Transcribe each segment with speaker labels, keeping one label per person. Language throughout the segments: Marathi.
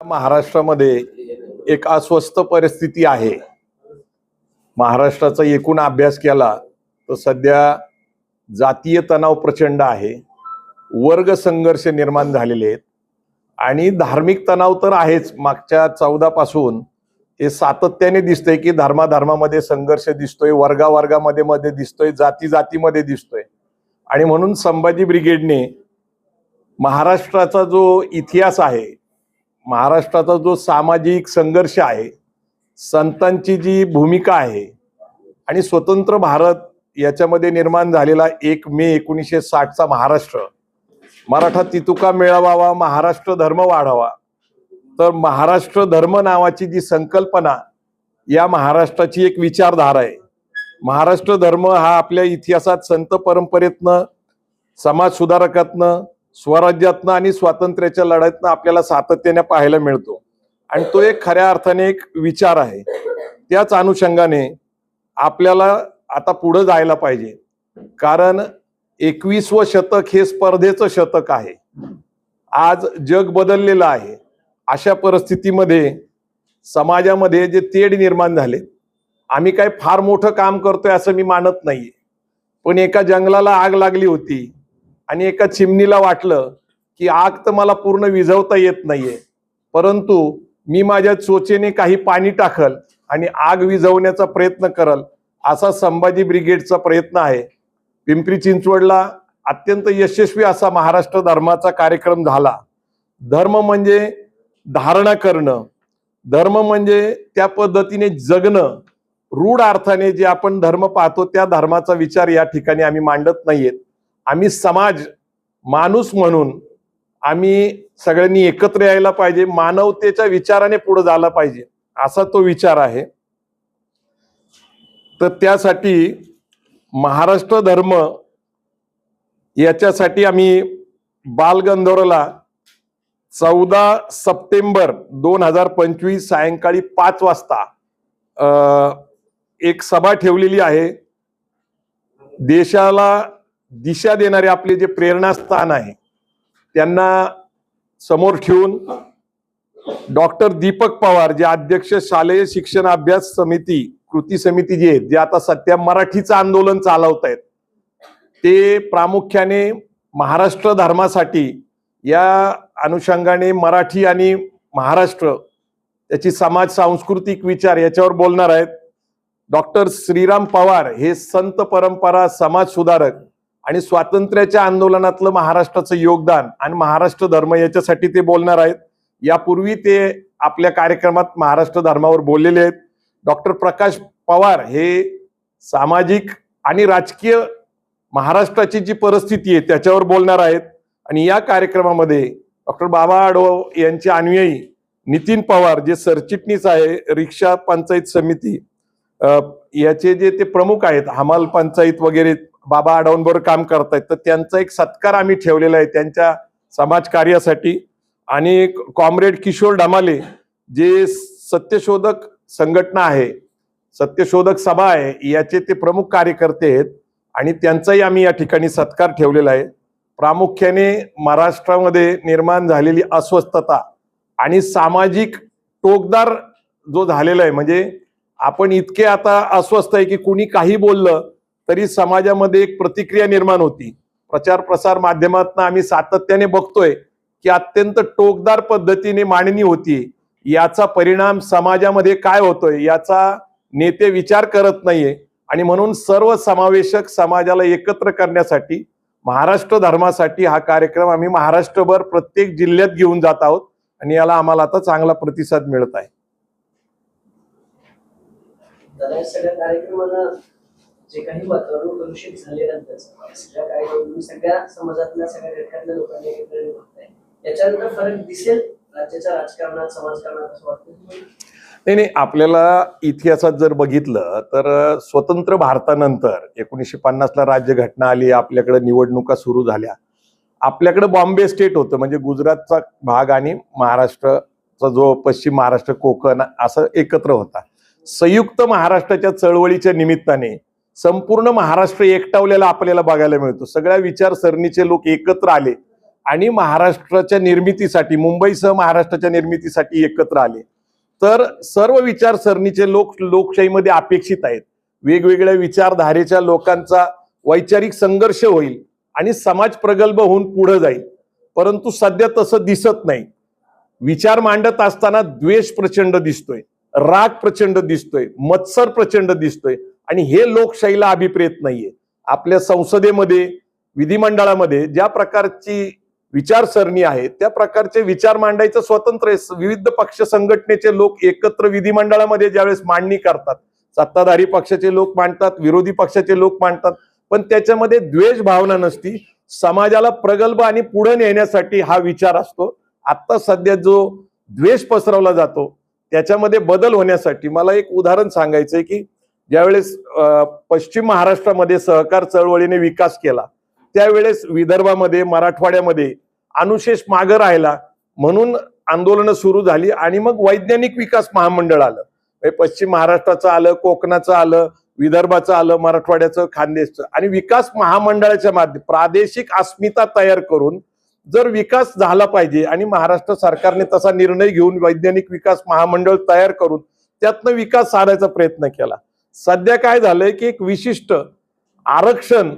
Speaker 1: महाराष्ट्रामध्ये एक अस्वस्थ परिस्थिती आहे. महाराष्ट्राचा एकूण अभ्यास केला तर सध्या जातीय तणाव प्रचंड आहे. वर्ग संघर्ष निर्माण झालेले आहेत. आणि धार्मिक तणाव तर आहेच. मागच्या चौदा पासून हे सातत्याने दिसतंय की धर्माधर्मामध्ये संघर्ष दिसतोय वर्गावर्गामध्ये मध्ये दिसतोय जाती जातीमध्ये दिसतोय. आणि म्हणून संभाजी ब्रिगेडने महाराष्ट्राचा जो इतिहास आहे महाराष्ट्राचा जो सामाजिक संघर्ष आहे संतांची जी भूमिका आहे आणि स्वतंत्र भारत याच्यामध्ये निर्माण झालेला एक मे एकोणीसशे साठचा महाराष्ट्र मराठा तितुका मिळवावा महाराष्ट्र धर्म वाढावा तर महाराष्ट्र धर्म नावाची जी संकल्पना या महाराष्ट्राची एक विचारधारा आहे. महाराष्ट्र धर्म हा आपल्या इतिहासात संत परंपरेतनं समाजसुधारकातनं स्वराज्यातनं आणि स्वातंत्र्याच्या लढ्यातनं आपल्याला सातत्याने पाहायला मिळतो. आणि तो एक खऱ्या अर्थाने एक विचार आहे. त्याच अनुषंगाने आपल्याला आता पुढे जायला पाहिजे. कारण एकवीसवं शतक हे स्पर्धेचं शतक आहे. आज जग बदललेलं आहे. अशा परिस्थितीमध्ये समाजामध्ये जे तेढ निर्माण झाले आम्ही काय फार मोठं काम करतोय असं मी मानत नाहीये. पण एका जंगलाला आग लागली होती. आणि एका चिमणीला वाटलं की आग तर मला पूर्ण विझवता येत नाहीये. परंतु मी माझ्या चोचेने काही पाणी टाकल आणि आग विझवण्याचा प्रयत्न करल असा संभाजी ब्रिगेडचा प्रयत्न आहे. पिंपरी चिंचवडला अत्यंत यशस्वी असा महाराष्ट्र धर्माचा कार्यक्रम झाला. धर्म म्हणजे धारणा करणं. धर्म म्हणजे त्या पद्धतीने जगणं. रूढ अर्थाने जे आपण धर्म पाहतो त्या धर्माचा विचार या ठिकाणी आम्ही मांडत नाहीयेत. आम्ही समाज माणूस म्हणून आम्ही सगळ्यांनी एकत्र यायला पाहिजे मानवतेच्या विचाराने पुढे झाला पाहिजे असा तो विचार आहे. तर त्यासाठी महाराष्ट्र धर्म याच्यासाठी आम्ही बालगंधर्वला चौदा सप्टेंबर दोन हजार पंचवीस सायंकाळी पाच वाजता एक सभा ठेवलेली आहे. देशाला दिशा देणारे आपले जे प्रेरणास्थान आहे त्यांना समोर ठेवून डॉक्टर दीपक पवार जे अध्यक्ष शालेय शिक्षण अभ्यास समिती कृती समिती जी आहेत जे आता सध्या मराठीचं आंदोलन चालवत आहेत ते प्रामुख्याने महाराष्ट्र धर्मासाठी या अनुषंगाने मराठी आणि महाराष्ट्र त्याची समाज सांस्कृतिक विचार याच्यावर बोलणार आहेत. डॉक्टर श्रीराम पवार हे संत परंपरा समाज सुधारक आणि स्वातंत्र्याच्या आंदोलनातलं महाराष्ट्राचं योगदान आणि महाराष्ट्र धर्म याच्यासाठी ते बोलणार आहेत. यापूर्वी ते आपल्या कार्यक्रमात महाराष्ट्र धर्मावर बोललेले आहेत. डॉक्टर प्रकाश पवार हे सामाजिक आणि राजकीय महाराष्ट्राची जी परिस्थिती आहे त्याच्यावर बोलणार आहेत. आणि या कार्यक्रमामध्ये डॉक्टर बाबा आडव यांचे अनुयायी नितीन पवार जे सरचिटणीस आहे रिक्षा पंचायत समिती याचे जे ते प्रमुख आहेत हमाल पंचायत वगैरे बाबा आडवांबरोबर काम करतायत. तर त्यांचा एक सत्कार आम्ही ठेवलेला आहे त्यांच्या समाज कार्यासाठी आणि कॉम्रेड किशोर डमाले जे सत्यशोधक संघटना आहे सत्यशोधक सभा आहे याचे ते प्रमुख कार्यकर्ते आहेत. आणि त्यांचाही आम्ही या ठिकाणी सत्कार ठेवलेला आहे. प्रामुख्याने महाराष्ट्रामध्ये निर्माण झालेली अस्वस्थता आणि सामाजिक टोकदार जो झालेला आहे म्हणजे आपण इतके आता अस्वस्थ आहे की कुणी काही बोललं तरी समाजामध्ये एक प्रतिक्रिया निर्माण होती. प्रचार प्रसार माध्यमातून आम्ही सातत्याने बघतोय की अत्यंत टोकदार पद्धतीने मांडणी होती याचा परिणाम समाजामध्ये काय होतोय याचा नेते विचार करत नाहीये. आणि म्हणून सर्व समावेशक समाजाला एकत्र करण्यासाठी महाराष्ट्र धर्मासाठी हा कार्यक्रम आम्ही महाराष्ट्रभर प्रत्येक जिल्ह्यात घेऊन जात आहोत आणि याला आम्हाला आता चांगला प्रतिसाद मिळत आहे.
Speaker 2: जे काही वातावरण प्रदूषित झाल्यानंतर सगळ्या कार्यक्रमातून सगळ्या समाजातल्या सगळ्या घटकातल्या लोकांनी एकत्र येऊन बघताय याच्यानंतर फरक दिसेल राज्याच्या राजकारणात समाजकारणात असं वाटतं
Speaker 1: नाही नाही आपल्याला इतिहासात जर बघितलं तर स्वतंत्र भारतानंतर एकोणीसशे पन्नासला राज्यघटना आली आपल्याकडे निवडणुका सुरू झाल्या. आपल्याकडे बॉम्बे स्टेट होतं म्हणजे गुजरातचा भाग आणि महाराष्ट्रचा जो पश्चिम महाराष्ट्र कोकण असं एकत्र होता. संयुक्त महाराष्ट्राच्या चळवळीच्या निमित्ताने संपूर्ण महाराष्ट्र एकटावलेला आपल्याला बघायला मिळतो. सगळ्या विचारसरणीचे लोक एकत्र आले आणि महाराष्ट्राच्या निर्मितीसाठी मुंबईसह महाराष्ट्राच्या निर्मितीसाठी एकत्र आले. तर सर्व विचारसरणीचे लोक लोकशाहीमध्ये अपेक्षित आहेत. वेगवेगळ्या विचारधारेच्या लोकांचा वैचारिक संघर्ष होईल आणि समाज प्रगल्भ होऊन पुढे जाईल. परंतु सध्या तसं दिसत नाही. विचार मांडत असताना द्वेष प्रचंड दिसतोय राग प्रचंड दिसतोय मत्सर प्रचंड दिसतोय. आणि हे लोकशाहीला अभिप्रेत नाहीये. आपल्या संसदेमध्ये विधिमंडळामध्ये ज्या प्रकारची विचारसरणी आहे त्या प्रकारचे विचार मांडायचं स्वतंत्र आहे. विविध पक्ष संघटनेचे लोक एकत्र विधिमंडळामध्ये ज्यावेळेस मांडणी करतात. सत्ताधारी पक्षाचे लोक मांडतात विरोधी पक्षाचे लोक मांडतात. पण त्याच्यामध्ये द्वेष भावना नसती. समाजाला प्रगल्भ आणि पुढे नेण्यासाठी हा विचार असतो. आता सध्या जो द्वेष पसरवला जातो त्याच्यामध्ये बदल होण्यासाठी मला एक उदाहरण सांगायचंय की ज्यावेळेस पश्चिम महाराष्ट्रामध्ये सहकार चळवळीने विकास केला त्यावेळेस विदर्भामध्ये मराठवाड्यामध्ये अनुशेष मागं राहिला म्हणून आंदोलनं सुरू झाली आणि मग वैज्ञानिक विकास महामंडळ आलं. म्हणजे पश्चिम महाराष्ट्राचं आलं कोकणाचं आलं विदर्भाचं आलं मराठवाड्याचं खानदेशचं आणि विकास महामंडळाच्या माध्यम प्रादेशिक अस्मिता तयार करून जर विकास झाला पाहिजे आणि महाराष्ट्र सरकारने तसा निर्णय घेऊन वैज्ञानिक विकास महामंडळ तयार करून त्यातनं विकास साधायचा प्रयत्न केला सध्या काय झालंय की एक विशिष्ट आरक्षण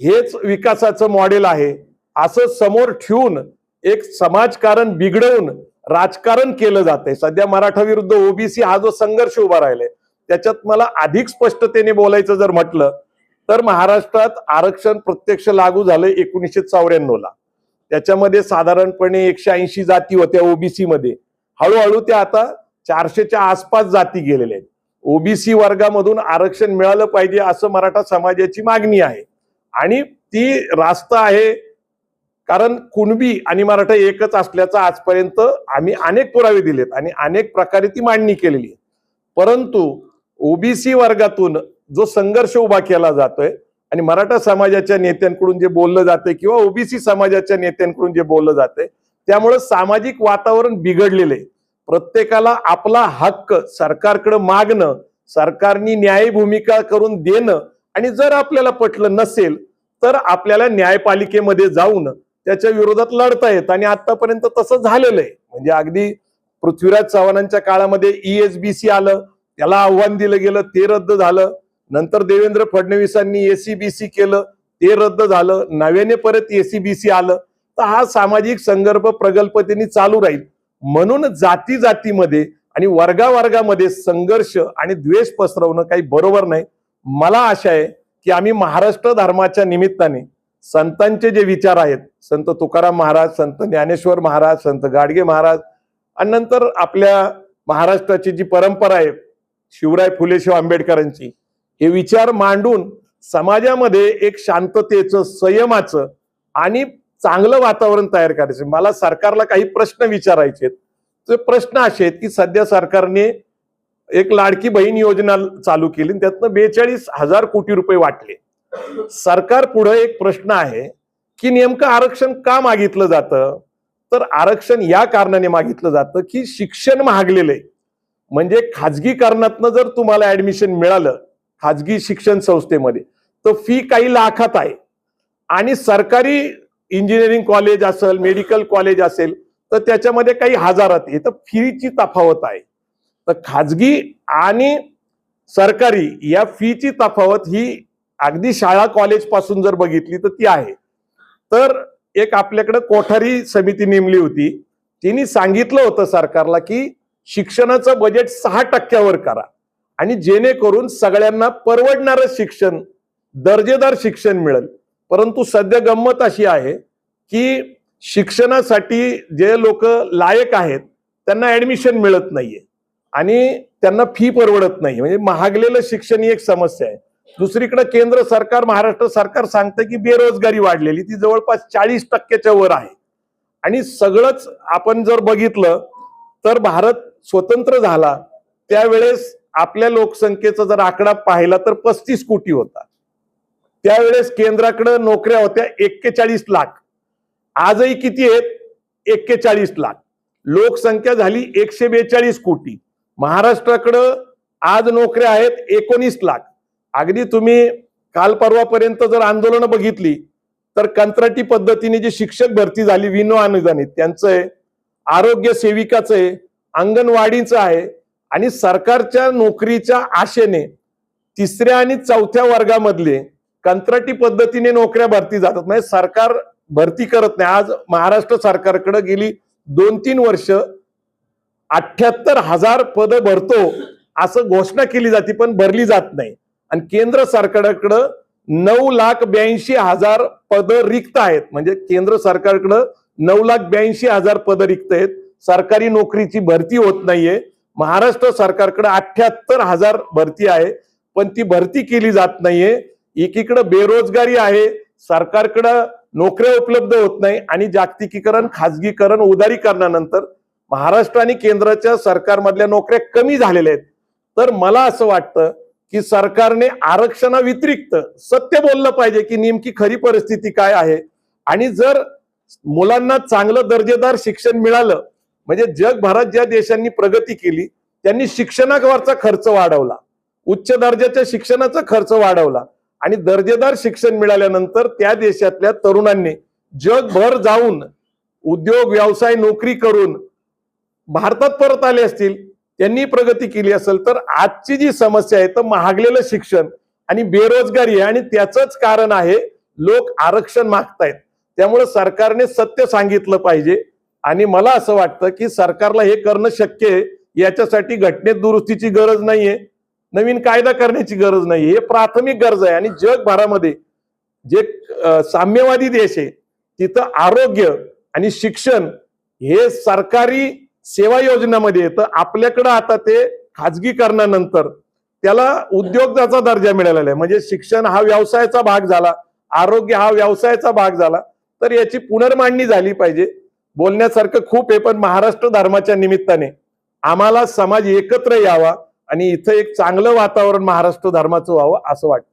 Speaker 1: हेच विकासाचं मॉडेल आहे. असं समोर ठेवून एक समाजकारण बिघडवून राजकारण केलं जातंय. सध्या मराठा विरुद्ध ओबीसी हा जो संघर्ष उभा राहिलाय त्याच्यात मला अधिक स्पष्टतेने बोलायचं जर म्हटलं तर महाराष्ट्रात आरक्षण प्रत्यक्ष लागू झालं एकोणीसशे चौऱ्याण्णव ला त्याच्यामध्ये साधारणपणे एकशे ऐंशी जाती होत्या ओबीसी मध्ये हळूहळू त्या आता चारशेच्या आसपास जाती गेलेल्या आहेत. ओबीसी वर्गामधून आरक्षण मिळालं पाहिजे असं मराठा समाजाची मागणी आहे. आणि ती रास्त आहे. कारण कुणबी आणि मराठा एकच असल्याचा आजपर्यंत आम्ही अनेक पुरावे दिलेत आणि अनेक प्रकारे ती मांडणी केलेली आहे. परंतु ओबीसी वर्गातून जो संघर्ष उभा केला जातोय आणि मराठा समाजाच्या नेत्यांकडून जे बोललं जातंय किंवा ओबीसी समाजाच्या नेत्यांकडून जे बोललं जातंय त्यामुळे सामाजिक वातावरण बिघडलेलं आहे. प्रत्येकाला आपला हक्क सरकारकडे मागणं सरकारनी न्याय भूमिका करून देणं आणि जर आपल्याला पटलं नसेल तर आपल्याला न्यायपालिकेमध्ये जाऊन त्याच्या विरोधात लढता येत. आणि आतापर्यंत तसं झालेलं आहे. म्हणजे अगदी पृथ्वीराज चव्हाणांच्या काळामध्ये ईएसबीसी आलं त्याला आव्हान दिलं गेलं ते रद्द झालं. नंतर देवेंद्र फडणवीसांनी एसीबीसी केलं ते रद्द झालं. नव्याने परत एसीबीसी आलं. तर हा सामाजिक संदर्भ प्रगल्भतेने चालू राहील. म्हणून जाती जातीमध्ये आणि वर्गावर्गामध्ये संघर्ष आणि द्वेष पसरवणं काही बरोबर नाही. मला आशा आहे की आम्ही महाराष्ट्र धर्माच्या निमित्ताने संतांचे जे विचार आहेत संत तुकाराम महाराज संत ज्ञानेश्वर महाराज संत गाडगे महाराज आणि नंतर आपल्या महाराष्ट्राची जी परंपरा आहे शिवराय फुले शिव आंबेडकरांची हे विचार मांडून समाजामध्ये एक शांततेचं संयमाचं आणि चांगलं वातावरण तयार करायचं. मला सरकारला काही प्रश्न विचारायचे ते प्रश्न असे आहेत की सध्या सरकारने एक लाडकी बहीण योजना चालू केली आणि त्यातनं बेचाळीस हजार कोटी रुपये वाटले. सरकार पुढे एक प्रश्न आहे की नेमकं आरक्षण का मागितलं जातं? तर आरक्षण या कारणाने मागितलं जातं की शिक्षण महागलेलं. आहे म्हणजे खाजगीकरणातनं जर तुम्हाला ऍडमिशन मिळालं खाजगी शिक्षण संस्थेमध्ये तर फी काही लाखात आहे. आणि सरकारी इंजिनिअरिंग कॉलेज असेल मेडिकल कॉलेज असेल तर त्याच्यामध्ये काही हजारात हे तर फीची तफावत आहे. तर खाजगी आणि सरकारी या फीची तफावत ही अगदी शाळा कॉलेजपासून जर बघितली तर ती आहे. तर एक आपल्याकडे कोठारी समिती नेमली होती. तिने सांगितलं होतं सरकारला की शिक्षणाचं बजेट सहा टक्क्यावर करा. आणि जेणेकरून सगळ्यांना परवडणारं शिक्षण दर्जेदार शिक्षण मिळेल. परंतु सध्या गंमत अशी आहे की शिक्षणासाठी जे लोक लायक आहेत त्यांना ऍडमिशन मिळत नाहीये. आणि त्यांना फी परवडत नाही म्हणजे महागलेलं शिक्षण ही एक समस्या आहे. दुसरीकडे केंद्र सरकार महाराष्ट्र सरकार सांगतं की बेरोजगारी वाढलेली ती जवळपास चाळीस टक्क्याच्या वर आहे. आणि सगळंच आपण जर बघितलं तर भारत स्वतंत्र झाला. त्यावेळेस आपल्या लोकसंख्येचा जर आकडा पाहिला तर पस्तीस कोटी होता. त्यावेळेस केंद्राकडे नोकऱ्या होत्या एक्केचाळीस लाख. आजही किती आहेत? एक्केचाळीस लाख. लोकसंख्या झाली एकशे बेचाळीस कोटी. महाराष्ट्राकडं आज नोकऱ्या आहेत एकोणीस लाख. अगदी तुम्ही काल परवापर्यंत जर आंदोलनं बघितली तर कंत्राटी पद्धतीने जी शिक्षक भरती झाली विनो अनुदानित त्यांचं आहे आरोग्य सेविकाचं आहे अंगणवाडीचं आहे आणि सरकारच्या नोकरीच्या आशेने तिसऱ्या आणि चौथ्या वर्गामधले कंत्राटी पद्धतीने नोकऱ्या भरती जातात. म्हणजे सरकार भरती करत नाही. आज महाराष्ट्र सरकारकडे गेली दोन तीन वर्ष अठ्याहत्तर हजार पद भरतो असं घोषणा केली जाते पण भरली जात नाही. आणि केंद्र सरकारकडं नऊ लाख ब्याऐंशी हजार पद रिक्त आहेत. म्हणजे केंद्र सरकारकडं नऊ लाख ब्याऐंशी हजार पद रिक्त आहेत. सरकारी नोकरीची भरती होत नाहीये. महाराष्ट्र सरकारकडे अठ्याहत्तर हजार भरती आहे पण ती भरती केली जात नाहीये. एकीकडे बेरोजगारी आहे सरकारकडं नोकऱ्या उपलब्ध होत नाही आणि जागतिकीकरण खाजगीकरण उदारीकरणानंतर महाराष्ट्र आणि केंद्राच्या सरकारमधल्या नोकऱ्या कमी झालेल्या आहेत. तर मला असं वाटतं की सरकारने आरक्षणाव्यतिरिक्त सत्य बोललं पाहिजे की नेमकी खरी परिस्थिती काय आहे. आणि जर मुलांना चांगलं दर्जेदार शिक्षण मिळालं म्हणजे जगभरात ज्या देशांनी प्रगती केली त्यांनी शिक्षणावरचा खर्च वाढवला. उच्च दर्जाच्या शिक्षणाचा खर्च वाढवला. आणि दर्जेदार शिक्षण मिळाल्यानंतर त्या देशातल्या तरुणांनी जगभर जाऊन उद्योग व्यवसाय नोकरी करून भारतात परत आले असतील त्यांनी प्रगती केली असेल तर आजची जी समस्या आहे तर महागलेलं शिक्षण आणि बेरोजगारी आहे आणि त्याचंच कारण आहे लोक आरक्षण मागतायत. त्यामुळे सरकारने सत्य सांगितलं पाहिजे आणि मला असं वाटतं की सरकारला हे करणं शक्य आहे याच्यासाठी घटनेत दुरुस्तीची गरज नाहीये. नवीन कायदा करण्याची गरज नाही हे प्राथमिक गरज आहे. आणि जगभरामध्ये जे साम्यवादी देश आहे तिथं आरोग्य आणि शिक्षण हे सरकारी सेवा योजनामध्ये येतं. आपल्याकडं आता ते खाजगीकरणानंतर त्याला उद्योगाचा दर्जा मिळालेला आहे. म्हणजे शिक्षण हा व्यवसायाचा भाग झाला आरोग्य हा व्यवसायाचा भाग झाला तर याची पुनर्मांडणी झाली पाहिजे. बोलण्यासारखं खूप आहे पण महाराष्ट्र धर्माच्या निमित्ताने आम्हाला समाज एकत्र यावा. आणि इथं एक चांगलं वातावरण महाराष्ट्र धर्माचं व्हावं असं वाटतं.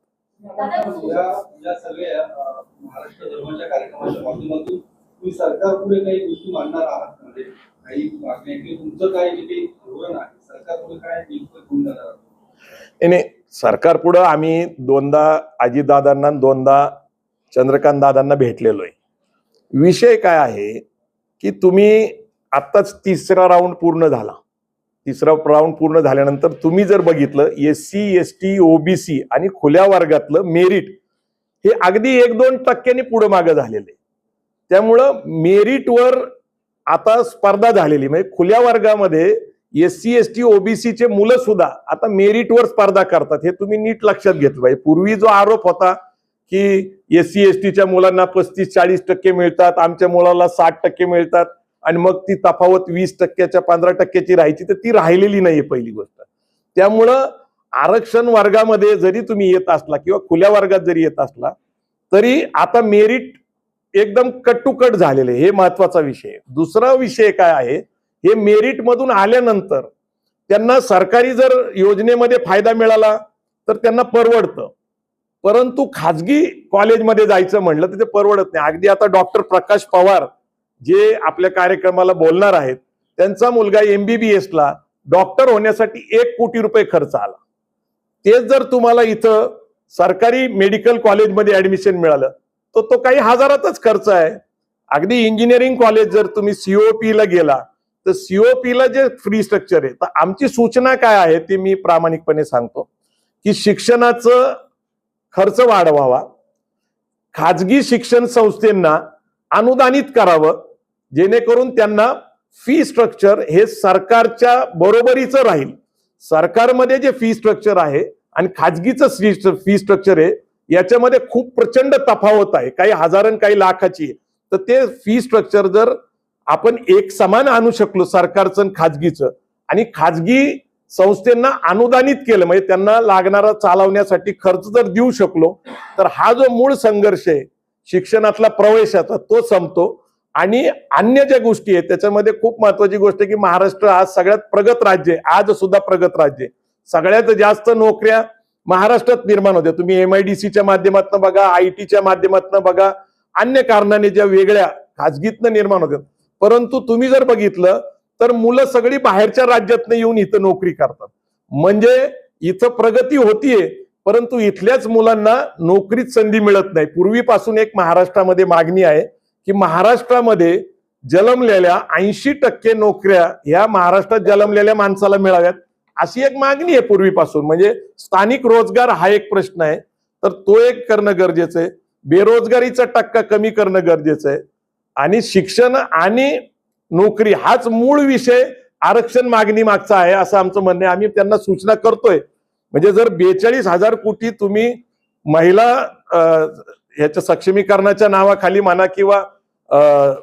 Speaker 3: या या सगळ्या अ, महाराष्ट्र धर्माच्या कार्यक्रमाच्या माध्यमातून तुम्ही सरकार पुढे काही गोष्टी मांडणार आहात म्हणजे काही मागण्या किंवा तुमचं काय जे काही धोरण आहे सरकार पुढे काय नेमकं घेऊन जाणार आहात?
Speaker 1: नाही, सरकार पुढं आम्ही दोनदा अजितदादांना दोनदा चंद्रकांत दादांना भेटलेलो आहे. विषय काय आहे की तुम्ही आत्ताच तिसरा राऊंड पूर्ण झाला. तिसरा राऊंड पूर्ण झाल्यानंतर तुम्ही जर बघितलं S C S T OBC आणि खुल्या वर्गातलं मेरिट हे अगदी एक दोन टक्क्यांनी पुढं मागं झालेले. त्यामुळं मेरिटवर आता स्पर्धा झालेली म्हणजे खुल्या वर्गामध्ये एस सी एस टी ओबीसीचे मुलं सुद्धा आता मेरिटवर स्पर्धा करतात हे तुम्ही नीट लक्षात घेतलं पाहिजे. पूर्वी जो आरोप होता की एस सी एस टीच्या मुलांना पस्तीस चाळीस टक्के मिळतात आमच्या मुलाला साठ टक्के मिळतात आणि मग ती तफावत वीस टक्क्याच्या पंधरा टक्क्याची राहायची तर ती राहिलेली नाहीये पहिली गोष्ट. त्यामुळं आरक्षण वर्गामध्ये जरी तुम्ही येत असला किंवा खुल्या वर्गात जरी येत असला तरी आता मेरिट एकदम कट टू कट झालेले हे महत्त्वाचा विषय दुसरा विषय काय आहे? हे मेरिट मधून आल्यानंतर त्यांना सरकारी जर योजनेमध्ये फायदा मिळाला तर त्यांना परवडतं. परंतु खाजगी कॉलेजमध्ये जायचं म्हणलं तर ते परवडत नाही. अगदी आता डॉक्टर प्रकाश पवार जे आपल्या कार्यक्रमाला बोलणार आहेत त्यांचा मुलगा एमबीबीएस ला डॉक्टर होण्यासाठी एक कोटी रुपये खर्च आला. तेच जर तुम्हाला इथं सरकारी मेडिकल कॉलेजमध्ये ऍडमिशन मिळालं तर तो काही हजारातच खर्च आहे. अगदी इंजिनिअरिंग कॉलेज जर तुम्ही सीओपी ला गेला तर सीओपी ला जे फ्री स्ट्रक्चर आहे तर आमची सूचना काय आहे ते मी प्रामाणिकपणे सांगतो की शिक्षणाचं खर्च वाढवावा. खाजगी शिक्षण संस्थेंना अनुदानित करावं. जेणेकरून त्यांना फी स्ट्रक्चर हे सरकारच्या बरोबरीचं राहील. सरकारमध्ये जे फी स्ट्रक्चर आहे आणि खाजगीचं फी स्ट्रक्चर आहे याच्यामध्ये खूप प्रचंड तफावत आहे. काही हजार काही लाखाची आहे. तर ते फी स्ट्रक्चर जर आपण एक समान आणू शकलो सरकारचं आणि खाजगीचं आणि खाजगी संस्थेंना अनुदानित केलं म्हणजे त्यांना लागणारा चालवण्यासाठी खर्च जर देऊ शकलो तर हा जो मूळ संघर्ष आहे शिक्षणातला प्रवेशाचा तो संपतो. आणि अन्य ज्या गोष्टी आहेत त्याच्यामध्ये खूप महत्वाची गोष्ट आहे की महाराष्ट्र आज सगळ्यात प्रगत राज्य आहे. आज सुद्धा प्रगत राज्य आहे. सगळ्यात जास्त नोकऱ्या महाराष्ट्रात निर्माण होत्या. तुम्ही एमआयडीसीच्या माध्यमातून बघा आय टीच्या माध्यमातून बघा अन्य कारणाने ज्या वेगळ्या खाजगीतनं निर्माण होत्या. परंतु तुम्ही जर बघितलं तर मुलं सगळी बाहेरच्या राज्यातनं येऊन इथं नोकरी करतात. म्हणजे इथं प्रगती होतीये परंतु इथल्याच मुलांना नोकरीत संधी मिळत नाही. पूर्वीपासून एक महाराष्ट्रामध्ये मागणी आहे की महाराष्ट्रामध्ये जन्मलेल्या ऐंशी टक्के नोकऱ्या ह्या महाराष्ट्रात जन्मलेल्या माणसाला मिळाव्यात अशी एक मागणी आहे पूर्वीपासून. म्हणजे स्थानिक रोजगार हा एक प्रश्न आहे तर तो एक करणं गरजेचं आहे. बेरोजगारीचा टक्का कमी करणं गरजेचं आहे. आणि शिक्षण आणि नोकरी हाच मूळ विषय आरक्षण मागणी मागचा आहे असं आमचं म्हणणं आहे. आम्ही त्यांना सूचना करतोय. म्हणजे जर बेचाळीस हजार कोटी तुम्ही महिला ह्याच्या सक्षमीकरणाच्या नावाखाली म्हणा किंवा अं,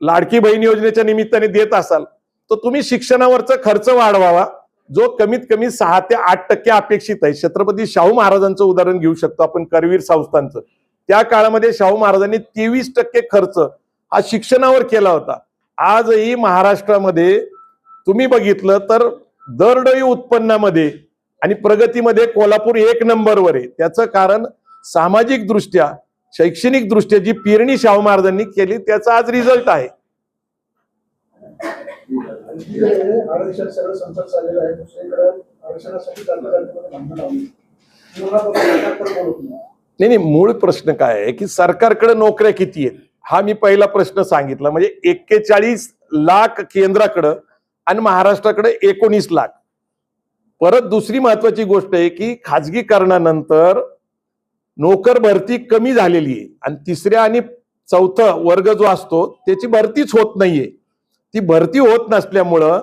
Speaker 1: लाडकी बहीण योजनेच्या निमित्ताने देत असाल तर तुम्ही शिक्षणावरचा खर्च वाढवावा जो कमीत कमी सहा ते आठ टक्के अपेक्षित आहे. छत्रपती शाहू महाराजांचं उदाहरण घेऊ शकतो आपण करवीर संस्थांचं. त्या काळामध्ये शाहू महाराजांनी तेवीस टक्के खर्च हा शिक्षणावर केला होता. आजही महाराष्ट्रामध्ये तुम्ही बघितलं तर दरडोई उत्पन्नामध्ये आणि प्रगतीमध्ये कोल्हापूर एक नंबरवर आहे. त्याचं कारण सामाजिक दृष्ट्या शैक्षणिक दृष्ट्या जी पेरणी शाहू महाराजांनी केली त्याचा आज रिझल्ट आहे.
Speaker 4: नाही
Speaker 1: नाही मूळ प्रश्न काय आहे की सरकारकडे नोकऱ्या किती आहेत? हा मी पहिला प्रश्न सांगितला. म्हणजे एक्केचाळीस लाख केंद्राकडं आणि महाराष्ट्राकडे एकोणीस लाख. परत दुसरी महत्वाची गोष्ट आहे की खाजगीकरणानंतर नोकर भरती कमी झालेली आहे. आणि तिसऱ्या आणि चौथं वर्ग जो असतो त्याची भरतीच होत नाहीये. ती भरती होत नसल्यामुळं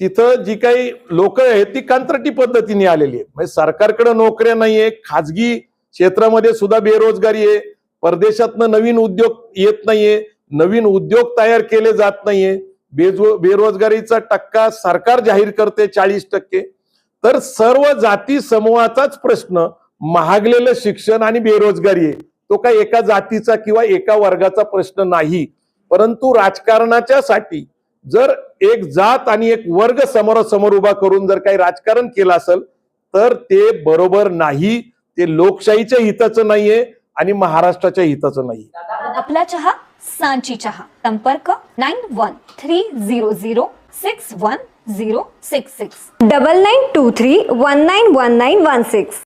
Speaker 1: तिथं जी काही लोक आहेत ती कंत्राटी पद्धतीने आलेली आहे म्हणजे सरकारकडे नोकऱ्या नाहीये खाजगी क्षेत्रामध्ये सुद्धा बेरोजगारी आहे. परदेशातनं नवीन उद्योग येत नाहीये. नवीन उद्योग तयार केले जात नाहीये. बेजो बेरोजगारीचा टक्का सरकार जाहीर करते चाळीस टक्के. तर सर्व जाती समूहाचाच प्रश्न महागलेलं शिक्षण आणि बेरोजगारी आहे. तो काय एका जातीचा किंवा एका वर्गाचा प्रश्न नाही. परंतु राजकारणाच्या साठी जर एक जात आणि एक वर्ग समोरासमोर उभा करून जर काही राजकारण केलं असेल तर ते बरोबर नाही. ते लोकशाहीच्या हिताचं नाहीये आणि महाराष्ट्राच्या हिताचं नाही
Speaker 5: आपला चहा सांची चहा. संपर्क nine one three zero zero six one zero six six.
Speaker 6: Double nine two three one nine one nine one six.